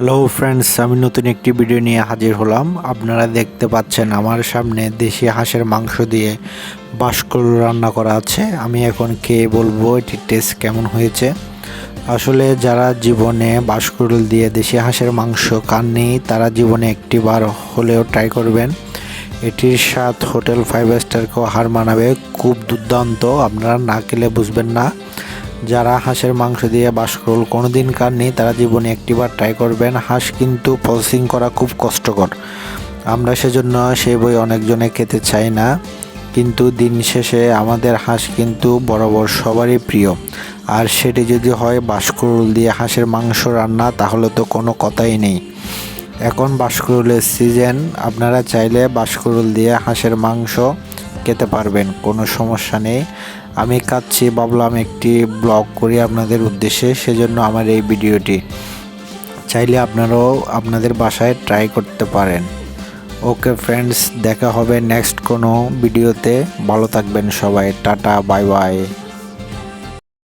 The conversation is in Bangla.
হ্যালো ফ্রেন্ডস আমি নতুন একটি ভিডিও নিয়ে হাজির হলাম। আপনারা দেখতে পাচ্ছেন আমার সামনে দেশি হাঁসের মাংস দিয়ে বাঁশকরুল রান্না করা আছে। আমি এখন খেয়ে বলব এটির টেস্ট কেমন হয়েছে। আসলে যারা জীবনে বাঁশকরুল দিয়ে দেশি হাঁসের মাংস খাননি, তারা জীবনে একটিবার হলেও ট্রাই করবেন। এটির স্বাদ হোটেল ফাইভ স্টারকেও হার মানাবে। খুব দুর্দান্ত, আপনারা না খেলে বুঝবেন না। যারা হাঁসের মাংস দিয়ে বাঁশকরুল কোনোদিন খাননি তারা জীবনে একটিবার ট্রাই করবেন। হাঁস কিন্তু প্রসেসিং করা খুব কষ্টকর। আমরা সেজন্য সেই বই অনেকজনে খেতে চাই না। কিন্তু দিন শেষে আমাদের হাঁস কিন্তু বরাবর সবারই প্রিয়। আর সেটি যদি হয় বাঁশকরুল দিয়ে হাঁসের মাংস রান্না, তাহলে তো কোনো কথাই নেই। এখন বাঁশকরুলের সিজন আপনারা চাইলে বাঁশকরুল দিয়ে হাঁসের মাংস খেতে পারবেন, কোনো সমস্যা নেই। আমি কাচ্ছি ভাবলাম একটি ব্লগ করি আপনাদের উদ্দেশ্যে, সেজন্য আমার এই ভিডিওটি। চাইলে আপনারাও আপনাদের বাসায় ট্রাই করতে পারেন। ওকে ফ্রেন্ডস, দেখা হবে নেক্সট কোনো ভিডিওতে। ভালো থাকবেন সবাই, টাটা, বাই বাই।